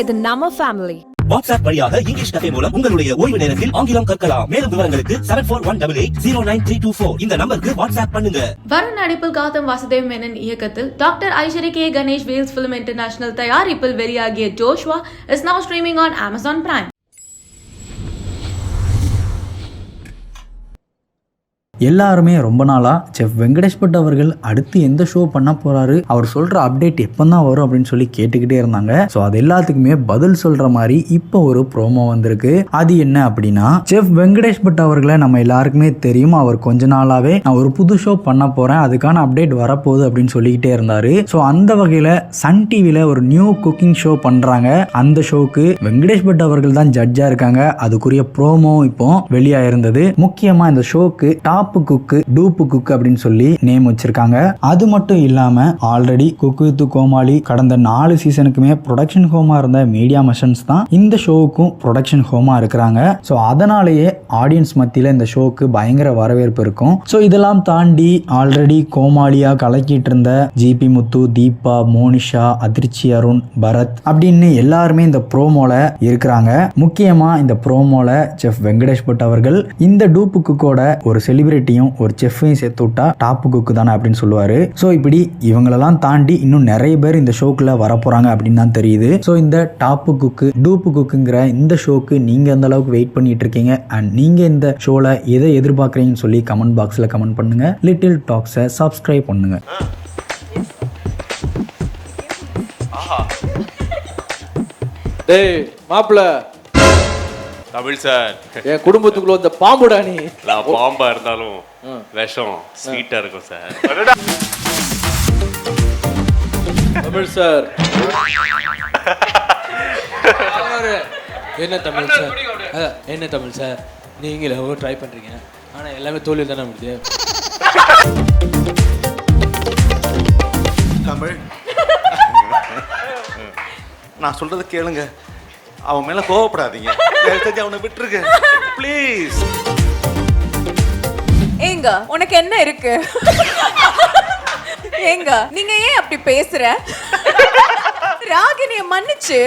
இது நம்ம family WhatsApp வழியாக இங்கிலீஷ் கதை மூலம் உங்களுடைய ஓய்வு நேரத்தில் ஆங்கிலம் கற்கலாம். மேலும் விவரங்களுக்கு seven four one double eight zero nine three two four இந்த நம்பருக்கு வாட்ஸ்அப் பண்ணுங்க. வருண் நடிப்பில் கௌதம் வாசுதேவ் மேனன் இயக்கத்தில் doctor Ishari K Ganesh Vels film international தயாரிப்பில் வெளியாகிய Joshua is now streaming on Amazon Prime எல்லாருமே ரொம்ப நாளாக செஃப் வெங்கடேஷ் பட் அவர்கள் அடுத்து எந்த ஷோ பண்ண போறாரு அவர் சொல்ற அப்டேட் எப்போ தான் வரும் அப்படின்னு சொல்லி கேட்டுக்கிட்டே இருந்தாங்க. ஸோ அது எல்லாத்துக்குமே பதில் சொல்ற மாதிரி இப்போ ஒரு ப்ரோமோ வந்திருக்கு. அது என்ன அப்படின்னா செஃப் வெங்கடேஷ் பட் அவர்களை நம்ம எல்லாருக்குமே தெரியும். அவர் கொஞ்ச நாளாவே நான் ஒரு புது ஷோ பண்ண போறேன் அதுக்கான அப்டேட் வரப்போகுது அப்படின்னு சொல்லிக்கிட்டே இருந்தாரு. ஸோ அந்த வகையில் சன் டிவியில் ஒரு நியூ குக்கிங் ஷோ பண்றாங்க. அந்த ஷோக்கு வெங்கடேஷ் பட் அவர்கள் தான் ஜட்ஜா இருக்காங்க. அதுக்குரிய ப்ரோமோ இப்போ வெளியாயிருந்தது. முக்கியமா இந்த ஷோக்கு டாப் குக்கு டூப்பு குக்கு அப்படின்னு சொல்லி நேம் வச்சிருக்காங்க. அது மட்டும் இல்லாம ஆல்ரெடி குக்கு வித் கோமாளி கடந்த நாலு சீசனுக்குமே ப்ரொடக்ஷன் ஹோமா இருந்த மீடியா மஷன்ஸ் தான் இந்த ஷோவுக்கும் ப்ரொடக்ஷன் ஹோமா இருக்கிறாங்க. ஸோ அதனாலேயே ஆடியன்ஸ் மத்தியில் இந்த ஷோக்கு பயங்கர வரவேற்பு இருக்கும். ஸோ இதெல்லாம் தாண்டி ஆல்ரெடி கோமாளியா கலக்கிட்டு இருந்த ஜிபி முத்து தீபா மோனிஷா அதிர்ச்சி அருண் பரத் அப்படின்னு எல்லாருமே இந்த ப்ரோமோல இருக்கிறாங்க. முக்கியமா இந்த ப்ரோமோல செஃப் வெங்கடேஷ் பட் அவர்கள் இந்த டூப்பு குக்கோட ஒரு செலிபிரிட்டியும் ஒரு செஃப்பையும் சேர்த்து விட்டா டாப்பு குக்கு தானே அப்படின்னு சொல்லுவாரு. ஸோ இப்படி இவங்களெல்லாம் தாண்டி இன்னும் நிறைய பேர் இந்த ஷோக்குள்ள வரப்போறாங்க அப்படின்னு தான் தெரியுது. ஸோ இந்த டாப்பு குக்கு டூப்பு குக்குங்கிற இந்த ஷோக்கு நீங்க எந்த அளவுக்கு வெயிட் பண்ணிட்டு இருக்கீங்க? அண்ட் நீங்க இந்த ஷோல எதை எதிர்பார்க்குறீங்கன்னு சொல்லி கமெண்ட் பாக்ஸில் கமெண்ட் பண்ணுங்க. லிட்டில் டாக்ஸை சப்ஸ்கிரைப் பண்ணுங்க. டேய் தமிழ் சார். என் குடும்பத்துக்குள்ள இந்த பாம்புடா நீ நான் பாம்பா இருந்தாலும் விஷம் ஸ்வீட்டா இருக்கும் சார். தமிழ் சார். என்ன தமிழ் சார்? என்ன தமிழ் சார்? நீங்களே ட்ரை பண்றீங்க. ஆனா எல்லாமே தோல்வி தானே முடியுது. தமிழ். நான் சொல்றத கேளுங்க. அவன் மேல கோவப்படாதீங்க. தெரிஞ்சு அவனை விட்டுருங்க. ப்ளீஸ் ஏங்க உனக்கு என்ன இருக்கு? ஏங்க நீங்க ஏன் அப்படி பேசுற? ராகினிய மன்னிச்சு.